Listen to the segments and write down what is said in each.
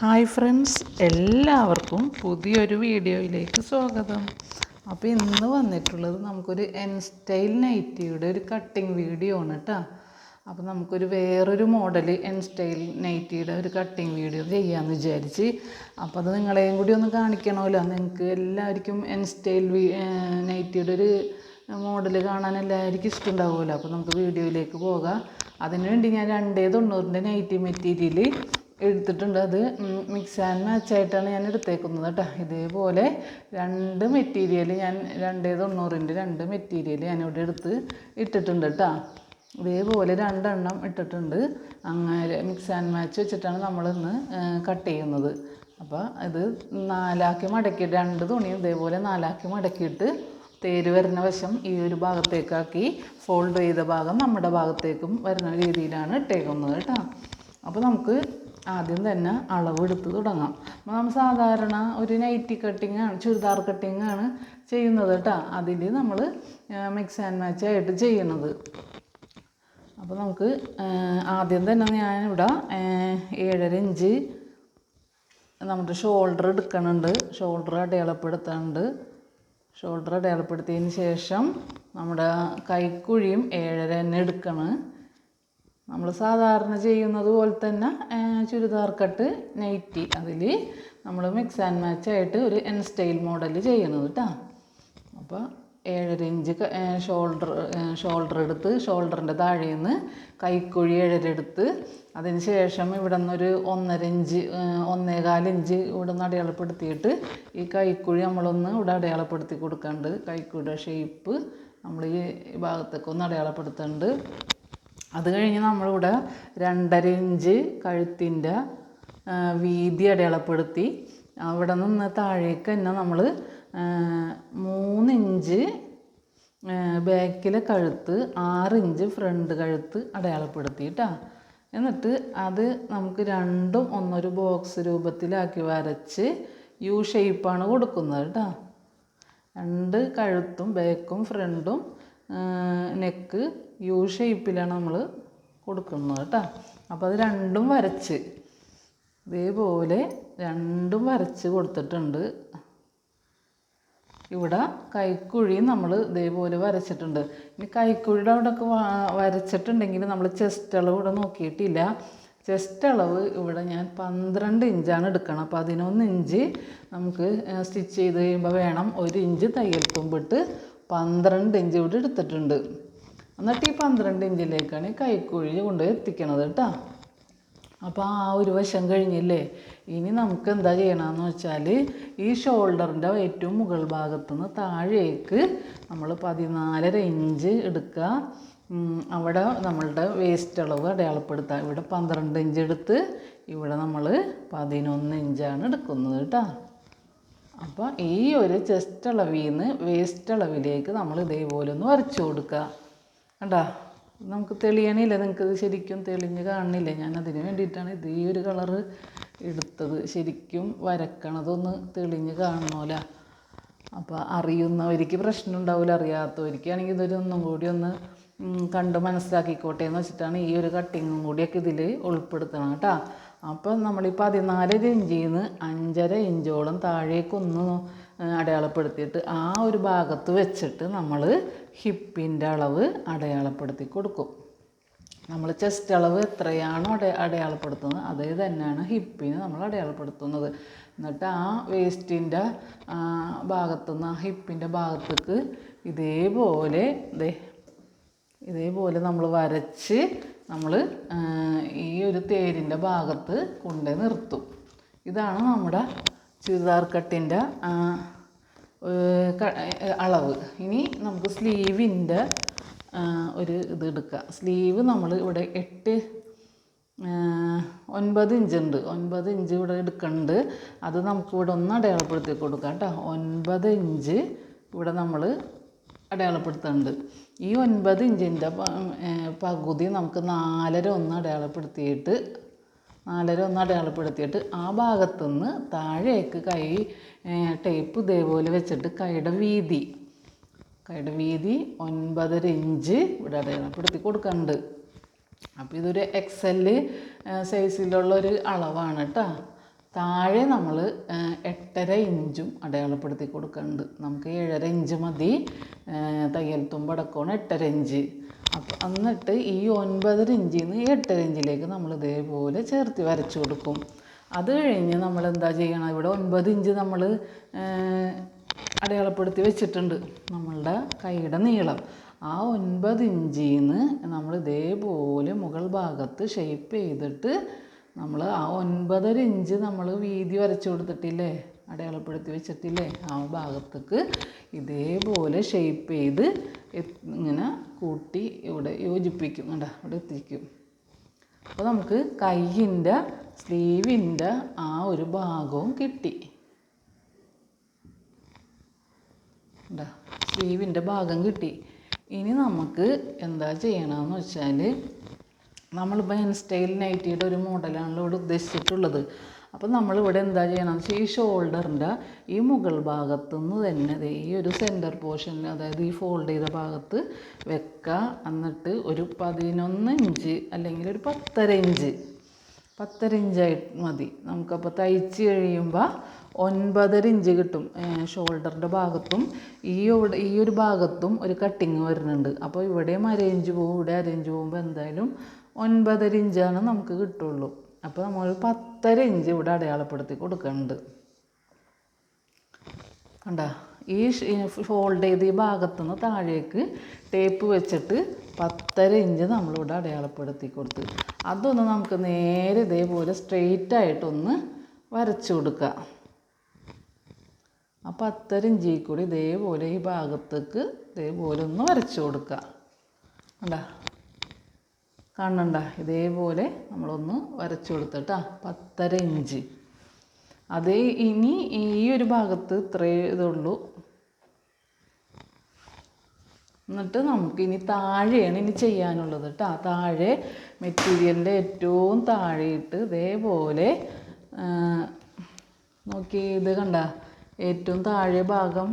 Hi friends എല്ലാവർക്കും പുതിയൊരു വീഡിയോയിലേക്ക് സ്വാഗതം. അപ്പോൾ ഇന്ന് വന്നിട്ടുള്ളത് നമുക്കൊരു എൻ സ്റ്റൈൽ നൈറ്റിയുടെ ഒരു കട്ടിങ് വീഡിയോ ആണ് കേട്ടോ അപ്പോൾ നമുക്കൊരു വേറൊരു മോഡൽ എൻ സ്റ്റൈൽ നൈറ്റിയുടെ ഒരു കട്ടിങ് വീഡിയോ ചെയ്യാമെന്ന് വിചാരിച്ച്. അപ്പോൾ അത് നിങ്ങളെയും കൂടി ഒന്ന് കാണിക്കണമല്ലോ. നിങ്ങൾക്ക് എല്ലാവർക്കും എൻ സ്റ്റൈൽ നൈറ്റിയുടെ ഒരു മോഡൽ കാണാൻ എല്ലാവർക്കും ഇഷ്ടമുണ്ടാവുമല്ലോ. അപ്പോൾ നമുക്ക് വീഡിയോയിലേക്ക് പോകാം. അതിനുവേണ്ടി ഞാൻ രണ്ടേ തൊണ്ണൂറിന്റെ നൈറ്റി മെറ്റീരിയൽ എടുത്തിട്ടുണ്ട്. അത് മിക്സ് ആൻഡ് മാച്ച് ആയിട്ടാണ് ഞാൻ എടുത്തേക്കുന്നത് കേട്ടോ. ഇതേപോലെ രണ്ട് മെറ്റീരിയൽ ഞാൻ രണ്ടേ തൊണ്ണൂറിന്റെ രണ്ട് മെറ്റീരിയൽ ഞാനിവിടെ എടുത്ത് ഇട്ടിട്ടുണ്ട് കേട്ടോ. ഇതേപോലെ രണ്ടെണ്ണം ഇട്ടിട്ടുണ്ട്. അങ്ങനെ മിക്സ് ആൻഡ് മാച്ച് വെച്ചിട്ടാണ് നമ്മളിന്ന് കട്ട് ചെയ്യുന്നത്. അപ്പോൾ ഇത് നാലാക്കി മടക്കി രണ്ട് തുണിയും ഇതേപോലെ നാലാക്കി മടക്കിയിട്ട് തേര് വരുന്ന വശം ഈ ഒരു ഭാഗത്തേക്കാക്കി ഫോൾഡ് ചെയ്ത ഭാഗം നമ്മുടെ ഭാഗത്തേക്കും വരുന്ന രീതിയിലാണ് ഇട്ടേക്കുന്നത് കേട്ടോ. അപ്പോൾ നമുക്ക് ആദ്യം തന്നെ അളവ് എടുത്ത് തുടങ്ങാം നമ്മൾ സാധാരണ ഒരു നൈറ്റി കട്ടിങ് ആണ് ചുരിദാർ കട്ടിങ് ആണ് ചെയ്യുന്നത് കേട്ടോ അതിൽ നമ്മൾ മിക്സ് ആൻഡ് മാച്ച് ആയിട്ട് ചെയ്യുന്നത്. അപ്പോൾ നമുക്ക് ആദ്യം തന്നെ ഞാനിവിടെ ഏഴര ഇഞ്ച് നമ്മുടെ ഷോൾഡർ എടുക്കണുണ്ട്. ഷോൾഡർ അടയാളപ്പെടുത്തുന്നുണ്ട് ഷോൾഡർ അടയാളപ്പെടുത്തിയതിന് ശേഷം നമ്മുടെ കൈക്കുഴിയും ഏഴര തന്നെ എടുക്കണം. നമ്മൾ സാധാരണ ചെയ്യുന്നത് പോലെ തന്നെ ചുരിദാർ കട്ട് നൈറ്റി അതിൽ നമ്മൾ മിക്സ് ആൻഡ് മാച്ച് ആയിട്ട് ഒരു എൻ സ്റ്റൈൽ മോഡൽ ചെയ്യണത് കേട്ടോ അപ്പോൾ ഏഴര ഇഞ്ച് ഷോൾഡർ ഷോൾഡർ എടുത്ത് ഷോൾഡറിന്റെ താഴെ നിന്ന് കൈക്കുഴി ഏഴര എടുത്ത് അതിന് ശേഷം ഇവിടെ നിന്നൊരു ഒന്നര ഇഞ്ച് ഒന്നേകാൽ ഇഞ്ച് ഇവിടെ നിന്ന് അടയാളപ്പെടുത്തിയിട്ട് ഈ കൈക്കുഴി നമ്മളൊന്ന് ഇവിടെ അടയാളപ്പെടുത്തി കൊടുക്കാണ്ട് കൈക്കുഴിയുടെ ഷേപ്പ് നമ്മൾ ഈ ഭാഗത്തേക്ക് ഒന്ന് അടയാളപ്പെടുത്തുന്നുണ്ട് അത് കഴിഞ്ഞ് നമ്മളിവിടെ രണ്ടര ഇഞ്ച് കഴുത്തിന്റെ വീതി അടയാളപ്പെടുത്തി അവിടെ നിന്ന് താഴേക്ക് തന്നെ നമ്മൾ മൂന്നിഞ്ച് ബാക്കിലെ കഴുത്ത് ആറ് ഇഞ്ച് ഫ്രണ്ട് കഴുത്ത് അടയാളപ്പെടുത്തി കേട്ടോ എന്നിട്ട് അത് നമുക്ക് രണ്ടും ഒന്നൊരു ബോക്സ് രൂപത്തിലാക്കി വരച്ച് യു ഷേപ്പാണ് കൊടുക്കുന്നത് കേട്ടോ. രണ്ട് കഴുത്തും ബാക്കും ഫ്രണ്ടും നെക്ക് യു ഷേപ്പിലാണ് നമ്മൾ കൊടുക്കുന്നത് കേട്ടോ. അപ്പോൾ അത് രണ്ടും വരച്ച്. ഇതേപോലെ രണ്ടും വരച്ച് കൊടുത്തിട്ടുണ്ട്. ഇവിടെ കൈക്കുഴി നമ്മൾ ഇതേപോലെ വരച്ചിട്ടുണ്ട്. ഇനി കൈക്കുഴിയുടെ അവിടെയൊക്കെ വരച്ചിട്ടുണ്ടെങ്കിൽ നമ്മൾ ചെസ്റ്റ് അളവ് ഇവിടെ നോക്കിയിട്ടില്ല. ചെസ്റ്റ് അളവ് ഇവിടെ ഞാൻ പന്ത്രണ്ട് ഇഞ്ചാണ് എടുക്കണം അപ്പോൾ പതിനൊന്ന് ഇഞ്ച് നമുക്ക് സ്റ്റിച്ച് ചെയ്ത് കഴിയുമ്പോൾ വേണം. ഒരു ഇഞ്ച് തയ്യൽ തുമ്പിട്ട് പന്ത്രണ്ട് ഇഞ്ച് ഇവിടെ എടുത്തിട്ടുണ്ട്. എന്നിട്ട് ഈ പന്ത്രണ്ട് ഇഞ്ചിലേക്കാണ് ഈ കൈക്കുഴി കൊണ്ടുപോയി എത്തിക്കണത് കേട്ടോ. അപ്പോൾ ആ ഒരു വശം കഴിഞ്ഞില്ലേ? ഇനി നമുക്ക് എന്താ ചെയ്യണമെന്ന് വെച്ചാൽ ഈ ഷോൾഡറിന്റെ ഏറ്റവും മുകൾ ഭാഗത്തു നിന്ന് താഴേക്ക് നമ്മൾ പതിനാലര ഇഞ്ച് എടുക്കുക. അവിടെ നമ്മളുടെ വേസ്റ്റ് അളവ് അടയാളപ്പെടുത്തുക. ഇവിടെ പന്ത്രണ്ട് ഇഞ്ച് എടുത്ത് ഇവിടെ നമ്മൾ പതിനൊന്ന് ഇഞ്ചാണ് എടുക്കുന്നത് കേട്ടോ. അപ്പോൾ ഈ ഒരു ചെസ്റ്റ് അളവിൽ നിന്ന് വേസ്റ്റ് അളവിലേക്ക് നമ്മൾ ഇതേപോലെ ഒന്ന് വരച്ചു കൊടുക്കുക. കണ്ടാ? നമുക്ക് തെളിയണില്ല. നിങ്ങൾക്ക് ശരിക്കും തെളിഞ്ഞ് കാണുന്നില്ല? ഞാൻ അതിന് വേണ്ടിയിട്ടാണ് ഇത് ഈ ഒരു കളറ് എടുത്തത്. ശരിക്കും വരക്കണതൊന്ന് തെളിഞ്ഞ് കാണണമല്ല അപ്പോൾ അറിയുന്നവർക്ക് പ്രശ്നം ഉണ്ടാവില്ല അറിയാത്തവർക്കാണെങ്കിൽ ഇതൊരു ഒന്നും കൂടി ഒന്ന് കണ്ട് മനസ്സിലാക്കിക്കോട്ടെ എന്ന് വെച്ചിട്ടാണ് ഈ ഒരു കട്ടിങ്ങും കൂടിയൊക്കെ ഇതിൽ ഉൾപ്പെടുത്തണം കേട്ടോ. അപ്പം നമ്മൾ പതിനാലര ഇഞ്ചിൽ നിന്ന് അഞ്ചര ഇഞ്ചോളം താഴേക്കൊന്ന് അടയാളപ്പെടുത്തിയിട്ട് ആ ഒരു ഭാഗത്ത് വെച്ചിട്ട് നമ്മൾ ഹിപ്പിന്റെ അളവ് അടയാളപ്പെടുത്തി കൊടുക്കും. നമ്മൾ ചെസ്റ്റ് അളവ് എത്രയാണോ അട അടയാളപ്പെടുത്തുന്നത് അതേ തന്നെയാണ് ഹിപ്പിന് നമ്മൾ അടയാളപ്പെടുത്തുന്നത്. എന്നിട്ട് ആ വേസ്റ്റിന്റെ ഭാഗത്തുനിന്ന് ആ ഹിപ്പിന്റെ ഭാഗത്തേക്ക് ഇതേപോലെ ദേ ഇതേപോലെ നമ്മൾ വരച്ച് നമ്മൾ ഈ ഒരു തേരിന്റെ ഭാഗത്ത് കൊണ്ടുപോയി നിർത്തും. ഇതാണ് നമ്മുടെ ചുരിദാർ കട്ടിന്റെ അളവ്. ഇനി നമുക്ക് സ്ലീവിന്റെ ഒരു ഇത് എടുക്കുക സ്ലീവ് നമ്മൾ ഇവിടെ എട്ട് ഒൻപത് ഇഞ്ച് ഉണ്ട്. ഒൻപത് ഇഞ്ച് ഇവിടെ എടുക്കുന്നുണ്ട് അത് നമുക്ക് ഇവിടെ ഒന്ന് അടയാളപ്പെടുത്തി കൊടുക്കാം കേട്ടോ. ഒൻപത് ഇഞ്ച് ഇവിടെ നമ്മൾ അടയാളപ്പെടുത്തുന്നുണ്ട് ഈ ഒൻപത് ഇഞ്ചിന്റെ പകുതി നമുക്ക് നാലര ഒന്ന് അടയാളപ്പെടുത്തിയിട്ട് നാലര ഒന്ന് അടയാളപ്പെടുത്തിയിട്ട് ആ ഭാഗത്തുനിന്ന് താഴേക്ക് കൈ ടേപ്പ് ഇതേപോലെ വെച്ചിട്ട് കൈയുടെ വീതി. കൈയുടെ വീതി ഒൻപതര ഇഞ്ച് ഇവിടെ അടയാളപ്പെടുത്തി കൊടുക്കുന്നുണ്ട്. അപ്പോൾ ഇതൊരു എക്സെൽ സൈസിലുള്ള ഒരു അളവാണ് കേട്ടോ. താഴെ നമ്മൾ എട്ടര ഇഞ്ചും അടയാളപ്പെടുത്തി കൊടുക്കുന്നുണ്ട് നമുക്ക് ഏഴര ഇഞ്ച് മതി. തയ്യൽ തുമ്പടക്കമാണ് എട്ടര ഇഞ്ച്. അപ്പം എന്നിട്ട് ഈ ഒൻപതര ഇഞ്ചിൽ നിന്ന് എട്ടര ഇഞ്ചിലേക്ക് നമ്മൾ ഇതേപോലെ ചേർത്ത് വരച്ചു കൊടുക്കും. അത് കഴിഞ്ഞ് നമ്മൾ എന്താ ചെയ്യണം? ഇവിടെ ഒൻപത് ഇഞ്ച് നമ്മൾ അടയാളപ്പെടുത്തി വെച്ചിട്ടുണ്ട്. നമ്മളുടെ കൈയുടെ നീളം. ആ ഒൻപത് ഇഞ്ചിൽ നിന്ന് നമ്മൾ ഇതേപോലെ മുകൾ ഭാഗത്ത് ഷേപ്പ് ചെയ്തിട്ട് നമ്മൾ ആ ഒൻപതര ഇഞ്ച് നമ്മൾ വീതി വരച്ചു കൊടുത്തിട്ടില്ലേ? അടയാളപ്പെടുത്തി വെച്ചിട്ടില്ലേ? ആ ഭാഗത്തേക്ക് ഇതേപോലെ ഷേപ്പ് ചെയ്ത് ഇങ്ങനെ കൂട്ടി ഇവിടെ യോജിപ്പിക്കും. കണ്ടോ ഇവിടെ എത്തിക്കും. അപ്പോൾ നമുക്ക് കയ്യിന്റെ സ്ലീവിന്റെ ആ ഒരു ഭാഗവും കിട്ടി. സ്ലീവിന്റെ ഭാഗം കിട്ടി. ഇനി നമുക്ക് എന്താ ചെയ്യണമെന്ന് വെച്ചാൽ നമ്മളിപ്പോൾ ഹെൻ സ്റ്റൈൽ നൈറ്റിയുടെ ഒരു മോഡലാണല്ലോ ഇവിടെ ഉദ്ദേശിച്ചിട്ടുള്ളത്. അപ്പോൾ നമ്മളിവിടെ എന്താ ചെയ്യണം വെച്ചാൽ ഈ ഷോൾഡറിന്റെ ഈ മുകൾ ഭാഗത്തു നിന്ന് തന്നെ ഈ ഒരു സെന്റർ പോർഷനിൽ അതായത് ഈ ഫോൾഡ് ചെയ്ത ഭാഗത്ത് വെക്കുക എന്നിട്ട് ഒരു പതിനൊന്ന് ഇഞ്ച് അല്ലെങ്കിൽ ഒരു പത്തര ഇഞ്ച്. പത്തര ഇഞ്ചായിട്ട് മതി. നമുക്കപ്പോൾ തയ്ച്ച് കഴിയുമ്പോൾ ഒൻപതര ഇഞ്ച് കിട്ടും ഷോൾഡറിന്റെ ഭാഗത്തും. ഈ ഇവിടെ ഈ ഒരു ഭാഗത്തും ഒരു കട്ടിങ് വരുന്നുണ്ട്. അപ്പോൾ ഇവിടെയും അരയിഞ്ച് പോകും ഇവിടെ അരയിഞ്ച് പോകുമ്പോൾ എന്തായാലും ഒൻപതര ഇഞ്ചാണ് നമുക്ക് കിട്ടുള്ളൂ. അപ്പോൾ നമ്മൾ പത്തര ഇഞ്ച് ഇവിടെ അടയാളപ്പെടുത്തി കൊടുക്കുന്നുണ്ട് കണ്ട? ഈ ഫോൾഡ് ചെയ്ത് ഈ ഭാഗത്തു നിന്ന് താഴേക്ക് ടേപ്പ് വെച്ചിട്ട് പത്തര ഇഞ്ച് നമ്മളിവിടെ അടയാളപ്പെടുത്തി കൊടുത്ത്. അതൊന്ന് നമുക്ക് നേരെ ഇതേപോലെ സ്ട്രെയിറ്റ് ആയിട്ടൊന്ന് വരച്ചു കൊടുക്കുക ആ പത്തര ഇഞ്ചിൽ കൂടി ഇതേപോലെ ഈ ഭാഗത്തേക്ക് ഇതേപോലെ ഒന്ന് വരച്ചു കൊടുക്കുക കണ്ടാ? കാണണ്ട ഇതേപോലെ നമ്മളൊന്ന് വരച്ചു കൊടുത്തിട്ടാ. പത്തര ഇഞ്ച്. അതേ ഇനി ഈ ഒരു ഭാഗത്ത് ഇത്രേ ഇതുള്ളൂ. എന്നിട്ട് നമുക്ക് ഇനി താഴെയാണ് ഇനി ചെയ്യാനുള്ളത് കേട്ടോ താഴെ മെറ്റീരിയലിന്റെ ഏറ്റവും താഴെയിട്ട് ഇതേപോലെ നോക്കി ഇത് കണ്ട. ഏറ്റവും താഴെ ഭാഗം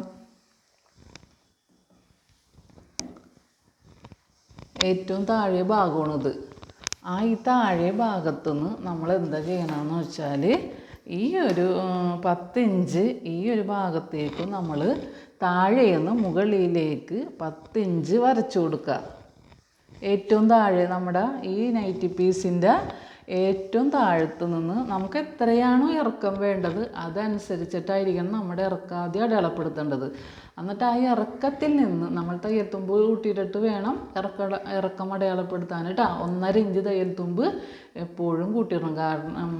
ഏറ്റവും താഴെ ഭാഗമാണിത്. ആ ഈ താഴെ ഭാഗത്തു നിന്ന് നമ്മൾ എന്താ ചെയ്യണമെന്ന് വെച്ചാൽ ഈ ഒരു പത്തിഞ്ച് ഈ ഒരു ഭാഗത്തേക്ക് നമ്മൾ താഴേന്ന് മുകളിലേക്ക് പത്തിഞ്ച് വരച്ചു കൊടുക്കുക. ഏറ്റവും താഴെ നമ്മുടെ ഈ നൈറ്റി പീസിന്റെ ഏറ്റവും താഴത്ത് നിന്ന് നമുക്ക് എത്രയാണോ ഇറക്കം വേണ്ടത് അതനുസരിച്ചിട്ടായിരിക്കണം നമ്മുടെ ഇറക്കം ആദ്യം അടയാളപ്പെടുത്തേണ്ടത്. എന്നിട്ട് ആ ഇറക്കത്തിൽ നിന്ന് നമ്മൾ തയ്യൽ തുമ്പ് കൂട്ടിയിട്ടിട്ട് വേണം ഇറക്ക ഇറക്കം അടയാളപ്പെടുത്താൻ കേട്ടോ. ഒന്നര ഇഞ്ച് തയ്യൽ തുമ്പ് എപ്പോഴും കൂട്ടിയിടണം കാരണം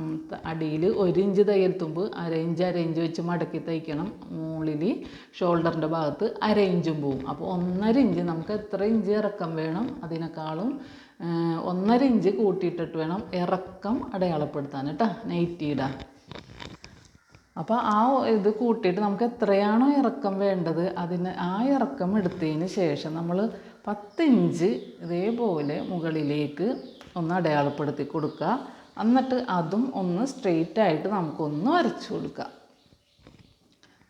അടിയിൽ ഒരു ഇഞ്ച് തയ്യൽ തുമ്പ് അര ഇഞ്ച് അര ഇഞ്ച് വെച്ച് മടക്കി തയ്ക്കണം. മുകളിൽ ഷോൾഡറിന്റെ ഭാഗത്ത് അര ഇഞ്ചും പോവും. അപ്പോൾ ഒന്നര ഇഞ്ച് നമുക്ക് എത്ര ഇഞ്ച് ഇറക്കം വേണം? അതിനേക്കാളും ഒന്നര ഇഞ്ച് കൂട്ടിയിട്ടിട്ട് വേണം ഇറക്കം അടയാളപ്പെടുത്താൻ കേട്ടോ. നൈറ്റിയുടെ അപ്പോൾ ആ ഇത് കൂട്ടിയിട്ട് നമുക്ക് എത്രയാണോ ഇറക്കം വേണ്ടത് അതിന് ആ ഇറക്കം എടുത്തതിന് ശേഷം നമ്മൾ പത്ത് ഇഞ്ച് ഇതേപോലെ മുകളിലേക്ക് ഒന്ന് അടയാളപ്പെടുത്തി കൊടുക്കുക. എന്നിട്ട് അതും ഒന്ന് സ്ട്രെയിറ്റ് ആയിട്ട് നമുക്കൊന്ന് വരച്ചു കൊടുക്കാം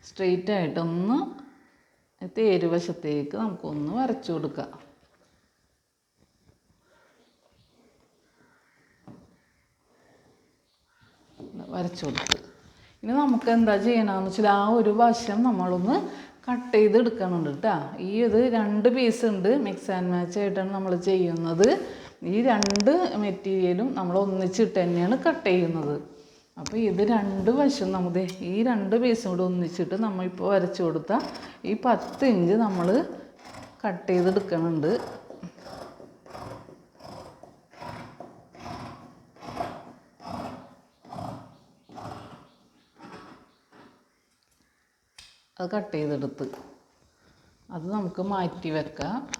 സ്ട്രെയിറ്റ് ആയിട്ടൊന്ന് തേരുവശത്തേക്ക് നമുക്കൊന്ന് വരച്ചു കൊടുക്കുക. വരച്ചു കൊടുത്ത് ഇനി നമുക്ക് എന്താ ചെയ്യണമെന്ന് വെച്ചാൽ ആ ഒരു വശം നമ്മളൊന്ന് കട്ട് ചെയ്ത് എടുക്കണുണ്ട് കേട്ടോ ഈ ഇത് രണ്ട് പീസ് ഉണ്ട് മിക്സ് ആൻഡ് മാച്ച് ആയിട്ടാണ് നമ്മൾ ചെയ്യുന്നത്. ഈ രണ്ട് മെറ്റീരിയലും നമ്മൾ ഒന്നിച്ചിട്ട് തന്നെയാണ് കട്ട് ചെയ്യുന്നത്. അപ്പോൾ ഇത് രണ്ട് വശം നമുക്ക് ഈ രണ്ട് പീസും കൂടെ ഒന്നിച്ചിട്ട് നമ്മളിപ്പോൾ വരച്ചു കൊടുത്ത ഈ പത്ത് ഇഞ്ച് നമ്മൾ കട്ട് ചെയ്തെടുക്കണുണ്ട്. അത് കട്ട് ചെയ്തെടുത്ത്. അത് നമുക്ക് മാറ്റി വെക്കാം.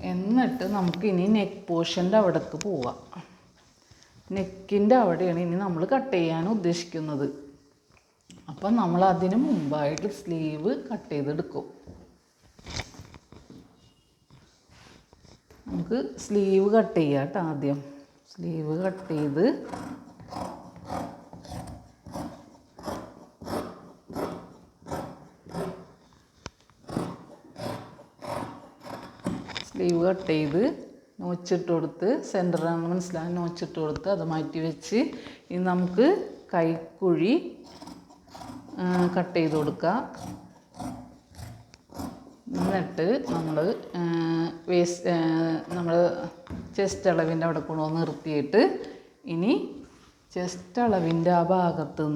എന്നിട്ട് നമുക്കിനി നെക്ക് പോർഷന്റെ അവിടേക്ക് പോവാം. നെക്കിന്റെ അവിടെയാണ് ഇനി നമ്മൾ കട്ട് ചെയ്യാൻ ഉദ്ദേശിക്കുന്നത്. അപ്പം നമ്മൾ അതിന് മുമ്പായിട്ട് സ്ലീവ് കട്ട് ചെയ്തെടുക്കും. നമുക്ക് സ്ലീവ് കട്ട് ചെയ്യാം കേട്ടോ ആദ്യം. സ്ലീവ് കട്ട് ചെയ്ത് സ്ലീവ് കട്ട് ചെയ്ത് നോച്ചിട്ട് കൊടുത്ത് സെന്ററാണ് മനസ്സിലാകാൻ നോച്ചിട്ട് കൊടുത്ത് അത് മാറ്റി വെച്ച് ഇനി നമുക്ക് കൈക്കുഴി കട്ട് ചെയ്ത് കൊടുക്കുക എന്നിട്ട് നമ്മൾ വേസ്റ്റ് നമ്മൾ ചെസ്റ്റ് അളവിന്റെ അവിടെ കൊണ്ടുവന്ന് നിർത്തിയിട്ട് ഇനി ചെസ്റ്റ് അളവിന്റെ ആ ഭാഗത്ത്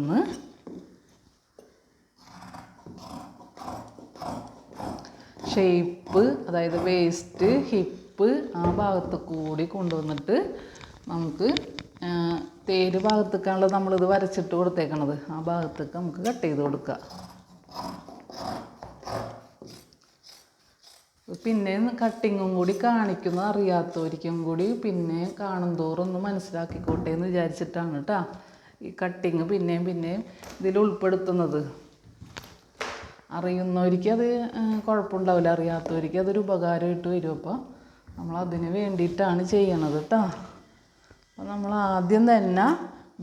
ഷേപ്പ് അതായത് വേസ്റ്റ് ഹിപ്പ് ആ ഭാഗത്ത് കൂടി കൊണ്ടുവന്നിട്ട് നമുക്ക് തേര് ഭാഗത്തേക്കാണല്ലോ നമ്മളിത് വരച്ചിട്ട് കൊടുത്തേക്കണത്. ആ ഭാഗത്തേക്ക് നമുക്ക് കട്ട് ചെയ്ത് കൊടുക്കുക പിന്നെ കട്ടിങ്ങും കൂടി കാണിക്കുന്ന അറിയാത്തവർക്കും കൂടി പിന്നെ കാണും തോറും ഒന്ന് മനസ്സിലാക്കിക്കോട്ടെ എന്ന് വിചാരിച്ചിട്ടാണ് കേട്ടോ ഈ കട്ടിങ് പിന്നെയും പിന്നെയും ഇതിൽ ഉൾപ്പെടുത്തുന്നത്. അറിയുന്നവർക്ക് അത് കുഴപ്പമുണ്ടാവില്ല. അറിയാത്തവർക്ക് അതൊരു ഉപകാരമായിട്ട് വരും. അപ്പോൾ നമ്മൾ അതിന് വേണ്ടിയിട്ടാണ് ചെയ്യണത് കേട്ടോ അപ്പോൾ നമ്മൾ ആദ്യം തന്നെ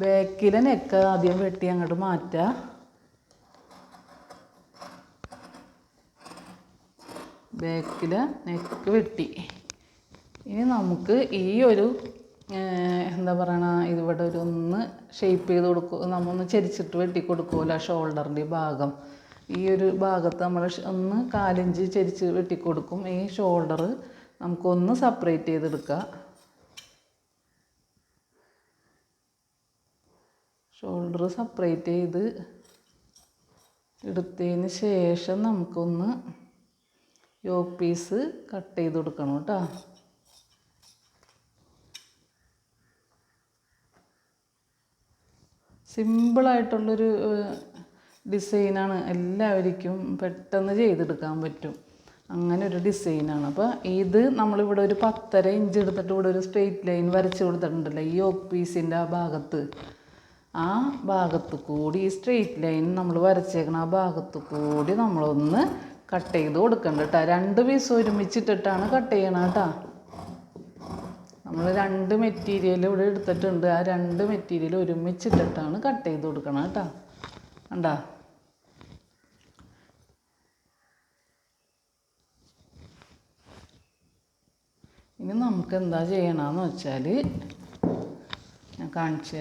ബാക്കിലെ നെക്ക് ആദ്യം വെട്ടി അങ്ങോട്ട് മാറ്റുക ബാക്കിലെ നെക്ക് വെട്ടി. ഇനി നമുക്ക് ഈ ഒരു എന്താ പറയണ ഇതിവിടെ ഒരു ഒന്ന് ഷേപ്പ് ചെയ്ത് കൊടുക്കും. നമ്മൊന്ന് ചരിച്ചിട്ട് വെട്ടി കൊടുക്കുമല്ലോ ഷോൾഡറിന്റെ ഭാഗം. ഈ ഒരു ഭാഗത്ത് നമ്മൾ ഒന്ന് കാലിഞ്ച് ചരിച്ച് വെട്ടിക്കൊടുക്കും. ഈ ഷോൾഡർ നമുക്കൊന്ന് സെപ്പറേറ്റ് ചെയ്തെടുക്കുക. ഷോൾഡർ സെപ്പറേറ്റ് ചെയ്ത് എടുത്തതിന് ശേഷം നമുക്കൊന്ന് യോക്ക് പീസ് കട്ട് ചെയ്ത് കൊടുക്കണം കേട്ടോ. സിമ്പിളായിട്ടുള്ളൊരു ഡിസൈനാണ് എല്ലാവർക്കും പെട്ടെന്ന് ചെയ്തെടുക്കാൻ പറ്റും. അങ്ങനെ ഒരു ഡിസൈനാണ്. അപ്പോൾ ഇത് നമ്മളിവിടെ ഒരു പത്തര ഇഞ്ച് എടുത്തിട്ട് ഇവിടെ ഒരു സ്ട്രെയിറ്റ് ലൈൻ വരച്ച് കൊടുത്തിട്ടുണ്ടല്ലോ ഈ ഓക്ക് പീസിന്റെ ആ ഭാഗത്ത്. ആ ഭാഗത്ത് കൂടി ഈ സ്ട്രെയിറ്റ് ലൈൻ നമ്മൾ വരച്ചേക്കണം ആ ഭാഗത്ത് കൂടി നമ്മളൊന്ന് കട്ട് ചെയ്ത് കൊടുക്കണ്ട കേട്ടോ രണ്ട് പീസ് ഒരുമിച്ചിട്ടിട്ടാണ് കട്ട് ചെയ്യണം കേട്ടോ നമ്മൾ രണ്ട് മെറ്റീരിയൽ ഇവിടെ എടുത്തിട്ടുണ്ട്. ആ രണ്ട് മെറ്റീരിയൽ ഒരുമിച്ചിട്ടിട്ടാണ് കട്ട് ചെയ്ത് കൊടുക്കണം കേട്ടോ കണ്ടാ? ഇനി നമുക്ക് എന്താ ചെയ്യണമെന്ന് വെച്ചാൽ ഞാൻ കാണിച്ചു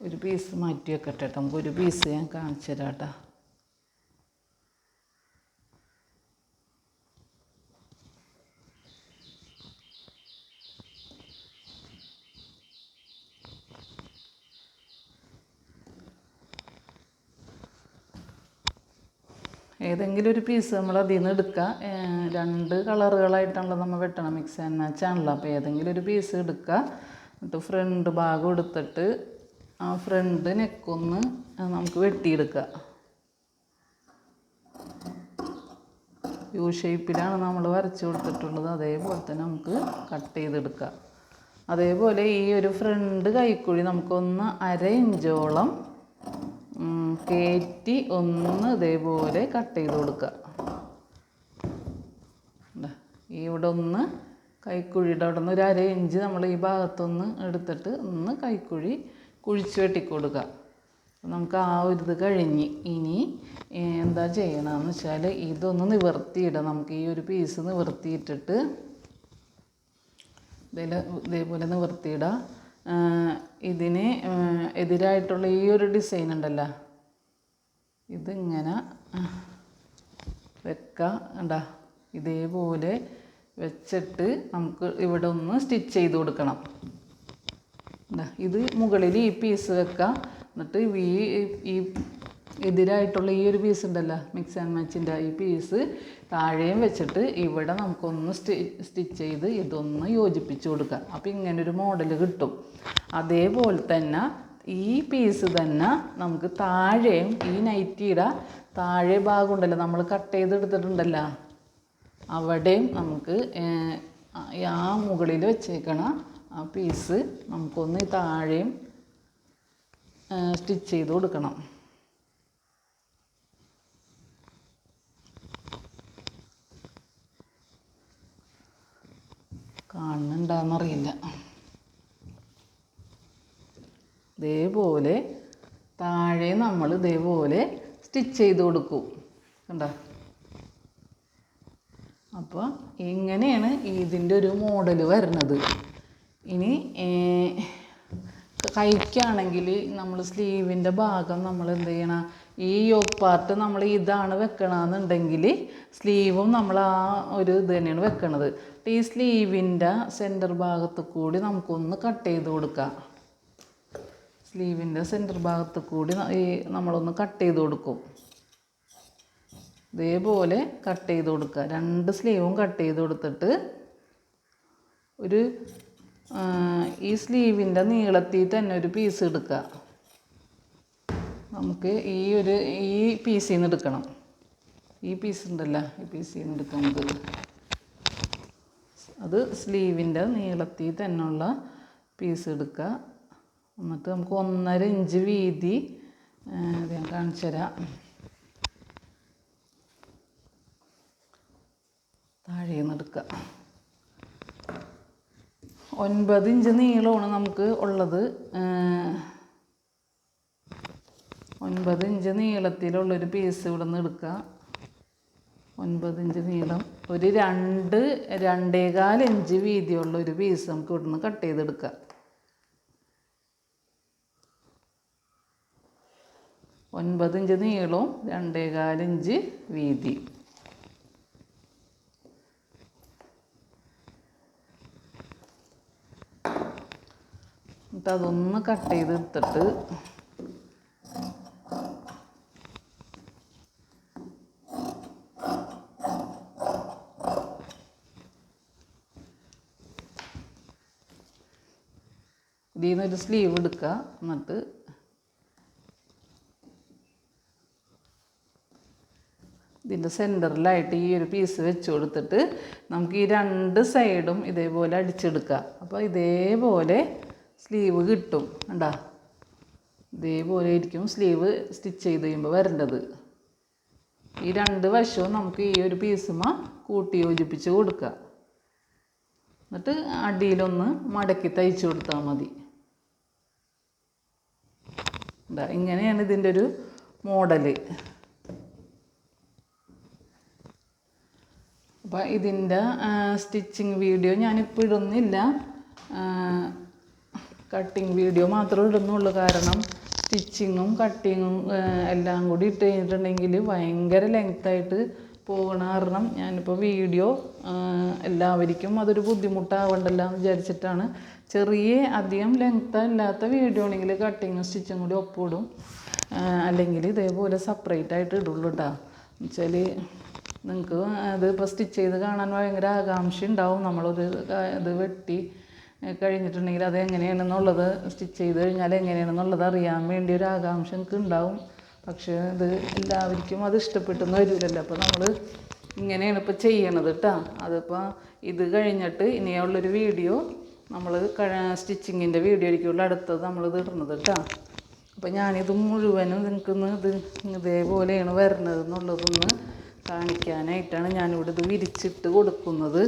ഒരു പീസ് മാറ്റി വെക്കട്ടെ കേട്ടോ നമുക്ക് ഒരു പീസ് ഞാൻ കാണിച്ചു തരാം കേട്ടോ ഏതെങ്കിലും ഒരു പീസ് നമ്മൾ അതിൽ നിന്ന് എടുക്കുക രണ്ട് കളറുകളായിട്ടാണല്ലോ നമ്മൾ വെട്ടണം മിക്സ് ആൻഡ് മാച്ച് ആണല്ലോ അപ്പോൾ ഏതെങ്കിലും ഒരു പീസ് എടുക്കുക എന്നിട്ട് ഫ്രണ്ട് ഭാഗം എടുത്തിട്ട് ആ ഫ്രണ്ട് നെക്കൊന്ന് നമുക്ക് വെട്ടിയെടുക്കുക യു ഷേപ്പിലാണ് നമ്മൾ വരച്ചു കൊടുത്തിട്ടുള്ളത്. അതേപോലെ തന്നെ നമുക്ക് കട്ട് ചെയ്തെടുക്കുക അതേപോലെ ഈ ഒരു ഫ്രണ്ട് കൈക്കുഴി നമുക്കൊന്ന് അര ഇഞ്ചോളം കയറ്റി ഒന്ന് ഇതേപോലെ കട്ട് ചെയ്ത് കൊടുക്കുക. ഇവിടെ ഒന്ന് കൈക്കുഴിയുടെ അവിടെ നിന്ന് ഒരു അര ഇഞ്ച് നമ്മൾ ഈ ഭാഗത്തൊന്ന് എടുത്തിട്ട് ഒന്ന് കൈക്കുഴി കുഴിച്ച് വെട്ടിക്കൊടുക്കുക നമുക്ക് ആ ഒരു ഇത് കഴിഞ്ഞ്. ഇനി എന്താ ചെയ്യണമെന്ന് വെച്ചാൽ ഇതൊന്ന് നിവർത്തിയിടാം നമുക്ക് ഈ ഒരു പീസ് നിവർത്തിയിട്ടിട്ട് ഇതിൽ ഇതേപോലെ നിവർത്തിയിടാം ഇതിന് എതിരായിട്ടുള്ള ഈ ഒരു ഡിസൈൻ ഉണ്ടല്ലോ. ഇതിങ്ങനെ വെക്കുക കണ്ടാ ഇതേപോലെ വെച്ചിട്ട് നമുക്ക് ഇവിടെ ഒന്ന് സ്റ്റിച്ച് ചെയ്ത് കൊടുക്കണം. ഇത് മുകളിൽ ഈ പീസ് വെക്കാം എന്നിട്ട് ഈ ഈ എതിരായിട്ടുള്ള ഈ ഒരു പീസ് ഉണ്ടല്ലോ മിക്സ് ആൻഡ് മാച്ചിന്റെ ഈ പീസ് താഴെയും വെച്ചിട്ട് ഇവിടെ നമുക്കൊന്ന് സ്റ്റി സ്റ്റിച്ച് ചെയ്ത് ഇതൊന്ന് യോജിപ്പിച്ച് കൊടുക്കാം. അപ്പോൾ ഇങ്ങനൊരു മോഡൽ കിട്ടും. അതേപോലെ തന്നെ ഈ പീസ് തന്നെ നമുക്ക് താഴെയും ഈ നൈറ്റിയുടെ താഴെ ഭാഗം ഉണ്ടല്ലോ നമ്മൾ കട്ട് ചെയ്തെടുത്തിട്ടുണ്ടല്ലോ അവിടെയും നമുക്ക് ആ- മുകളിൽ വെച്ചേക്കണ ആ പീസ് നമുക്കൊന്ന് താഴെയും സ്റ്റിച്ച് ചെയ്ത് കൊടുക്കണം. കാണുന്നുണ്ടാന്നറിയില്ല. ഇതേപോലെ താഴെ നമ്മൾ ഇതേപോലെ സ്റ്റിച്ച് ചെയ്ത് കൊടുക്കും. കണ്ടോ? അപ്പോൾ ഇങ്ങനെയാണ് ഇതിന്റെ ഒരു മോഡൽ വരുന്നത്. ഇനി കൈക്കാണെങ്കിൽ നമ്മൾ സ്ലീവിന്റെ ഭാഗം നമ്മൾ എന്ത് ചെയ്യണം ഈ യോക്ക് പാർട്ട് നമ്മൾ ഇതാണ് വെക്കണമെന്നുണ്ടെങ്കിൽ സ്ലീവും നമ്മൾ ആ ഒരു ഇത് തന്നെയാണ് വെക്കണത്. ഈ സ്ലീവിന്റെ സെന്റർ ഭാഗത്ത് കൂടി നമുക്കൊന്ന് കട്ട് ചെയ്ത് കൊടുക്കാം. സ്ലീവിന്റെ സെന്റർ ഭാഗത്ത് കൂടി ഈ നമ്മളൊന്ന് കട്ട് ചെയ്ത് കൊടുക്കും. ഇതേപോലെ കട്ട് ചെയ്ത് കൊടുക്കുക രണ്ട് സ്ലീവും കട്ട് ചെയ്ത് കൊടുത്തിട്ട് ഒരു ഈ സ്ലീവിന്റെ നീളത്തിൽ തന്നെ ഒരു പീസ് എടുക്കുക നമുക്ക് ഈ ഒരു ഈ പീസിൽ നിന്ന് എടുക്കണം. ഈ പീസ് ഉണ്ടല്ലോ ഈ പീസിൽ നിന്ന് എടുക്കാം നമുക്ക്. അത് സ്ലീവിന്റെ നീളത്തിൽ തന്നെയുള്ള പീസ് എടുക്കുക. എന്നിട്ട് നമുക്ക് ഒന്നര ഇഞ്ച് വീതി ഞാൻ കാണിച്ചു തരാം. താഴെ എടുക്കുക. ഒൻപത് ഇഞ്ച് നീളമാണ് നമുക്ക് ഉള്ളത്. ഒൻപത് ഇഞ്ച് നീളത്തിലുള്ളൊരു പീസ് ഇവിടെ നിന്ന് എടുക്കുക. ഒൻപത് ഇഞ്ച് നീളം. ഒരു രണ്ട് രണ്ടേകാൽ ഇഞ്ച് വീതിയുള്ള ഒരു പീസ് നമുക്ക് ഇവിടുന്ന് കട്ട് ചെയ്തെടുക്കാം. ഒൻപത് ഇഞ്ച് നീളവും രണ്ടേകാൽ ഇഞ്ച് വീതി. എന്നിട്ട് അതൊന്ന് കട്ട് ചെയ്തെടുത്തിട്ട് ഇതിൽ നിന്നൊരു സ്ലീവ് എടുക്കുക എന്നിട്ട് ഇതിന്റെ സെന്ററിലായിട്ട് ഈ ഒരു പീസ് വെച്ച് കൊടുത്തിട്ട് നമുക്ക് ഈ രണ്ട് സൈഡും ഇതേപോലെ അടിച്ചെടുക്കാം. അപ്പോൾ ഇതേപോലെ സ്ലീവ് കിട്ടും. കണ്ടാ? ഇതേപോലെ ആയിരിക്കും സ്ലീവ് സ്റ്റിച്ച് ചെയ്ത് കഴിയുമ്പോൾ വരേണ്ടത്. ഈ രണ്ട് വശവും നമുക്ക് ഈ ഒരു പീസുമ കൂട്ടി യോജിപ്പിച്ച് കൊടുക്കുക എന്നിട്ട് അടിയിലൊന്ന് മടക്കി തയ്ച്ചു കൊടുത്താൽ മതി. ദാ ഇങ്ങനെയാണ് ഇതിന്റെ ഒരു മോഡൽ അപ്പോൾ ഇതിന്റെ സ്റ്റിച്ചിങ് വീഡിയോ ഞാനിപ്പോൾ ഇടുന്നില്ല. കട്ടിങ് വീഡിയോ മാത്രമേ ഇടുന്നുള്ളൂ. കാരണം സ്റ്റിച്ചിങ്ങും കട്ടിങ്ങും എല്ലാം കൂടി ഇട്ട് കഴിഞ്ഞിട്ടുണ്ടെങ്കിൽ ഭയങ്കര ലെങ്ത്തായിട്ട് പോകണ കാരണം ഞാനിപ്പോൾ വീഡിയോ എല്ലാവർക്കും അതൊരു ബുദ്ധിമുട്ടാവണ്ടല്ലോ എന്ന് വിചാരിച്ചിട്ടാണ് ചെറിയ അധികം ലെങ്ത് ഇല്ലാത്ത വീഡിയോ ആണെങ്കിൽ കട്ടിങ്ങും സ്റ്റിച്ചും കൂടി ഒപ്പിടും. അല്ലെങ്കിൽ ഇതേപോലെ സെപ്പറേറ്റ് ആയിട്ട് ഇടുള്ളൂ കേട്ടോ എന്നുവെച്ചാൽ നിങ്ങൾക്ക് അത് ഇപ്പോൾ സ്റ്റിച്ച് ചെയ്ത് കാണാൻ ഭയങ്കര ആകാംക്ഷ ഉണ്ടാവും. നമ്മളൊരു ഇത് വെട്ടി കഴിഞ്ഞിട്ടുണ്ടെങ്കിൽ അത് എങ്ങനെയാണെന്നുള്ളത് സ്റ്റിച്ച് ചെയ്ത് കഴിഞ്ഞാൽ എങ്ങനെയാണെന്നുള്ളത് അറിയാൻ വേണ്ടി ഒരു ആകാംക്ഷ നിങ്ങൾക്ക് ഉണ്ടാവും. പക്ഷേ ഇത് എല്ലാവർക്കും അത് ഇഷ്ടപ്പെട്ടെന്ന് വരില്ലല്ലോ അപ്പോൾ നമ്മൾ ഇങ്ങനെയാണ് ഇപ്പോൾ ചെയ്യണത് കേട്ടോ അതിപ്പോൾ ഇത് കഴിഞ്ഞിട്ട് ഇനിയുള്ളൊരു വീഡിയോ നമ്മൾ സ്റ്റിച്ചിങ്ങിന്റെ വീഡിയോ ഇരിക്കുള്ള അടുത്തത് നമ്മളിത് ഇടുന്നത് കേട്ടോ. അപ്പോൾ ഞാനിത് മുഴുവനും നിങ്ങൾക്കൊന്ന് ഇത് ഇതേപോലെയാണ് വരുന്നത് എന്നുള്ളതൊന്ന് കാണിക്കാനായിട്ടാണ് ഞാനിവിടെ ഇത് വിരിച്ചിട്ട് കൊടുക്കുന്നത്.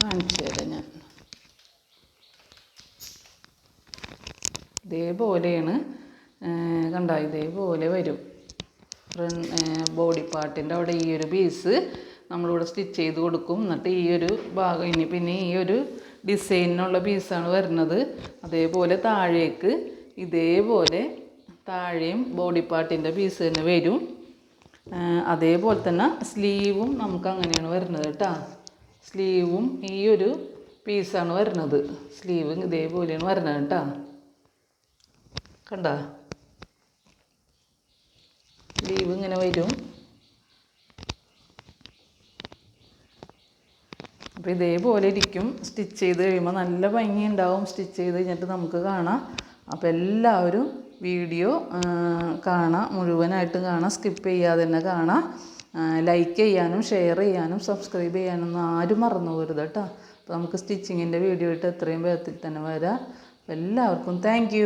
കാണിച്ചു തരാം ഞാൻ. ഇതേപോലെയാണ് കണ്ട ഇതേപോലെ വരും. ബോഡി പാർട്ടിന്റെ അവിടെ ഈ ഒരു പീസ് നമ്മളിവിടെ സ്റ്റിച്ച് ചെയ്ത് കൊടുക്കും. എന്നിട്ട് ഈ ഒരു ഭാഗം ഇനി പിന്നെ ഈ ഒരു ഡിസൈനിനുള്ള പീസാണ് വരുന്നത്. അതേപോലെ താഴേക്ക് ഇതേപോലെ താഴെയും ബോഡി പാർട്ടിന്റെ പീസ് തന്നെ വരും. അതേപോലെ തന്നെ സ്ലീവും നമുക്ക് അങ്ങനെയാണ് വരുന്നത് കേട്ടോ. സ്ലീവും ഈ ഒരു പീസാണ് വരുന്നത്. സ്ലീവ് ഇതേപോലെയാണ് വരുന്നത് കേട്ടോ. കണ്ട? ലീവ് ഇങ്ങനെ വരും. അപ്പോൾ ഇതേപോലെ ഇരിക്കും. സ്റ്റിച്ച് ചെയ്ത് കഴിയുമ്പോൾ നല്ല ഭംഗി ഉണ്ടാവും. സ്റ്റിച്ച് ചെയ്ത് കഴിഞ്ഞിട്ട് നമുക്ക് കാണാം. അപ്പോൾ എല്ലാവരും വീഡിയോ കാണാം. മുഴുവനായിട്ട് കാണാം. സ്കിപ്പ് ചെയ്യാതെ തന്നെ കാണാം. ലൈക്ക് ചെയ്യാനും ഷെയർ ചെയ്യാനും സബ്സ്ക്രൈബ് ചെയ്യാനൊന്നും ആരും മറന്നു പോരുത് കേട്ടോ. അപ്പോൾ നമുക്ക് സ്റ്റിച്ചിങ്ങിന്റെ വീഡിയോ ഇട്ട് എത്രയും വേഗത്തിൽ തന്നെ വരാം. എല്ലാവർക്കും താങ്ക്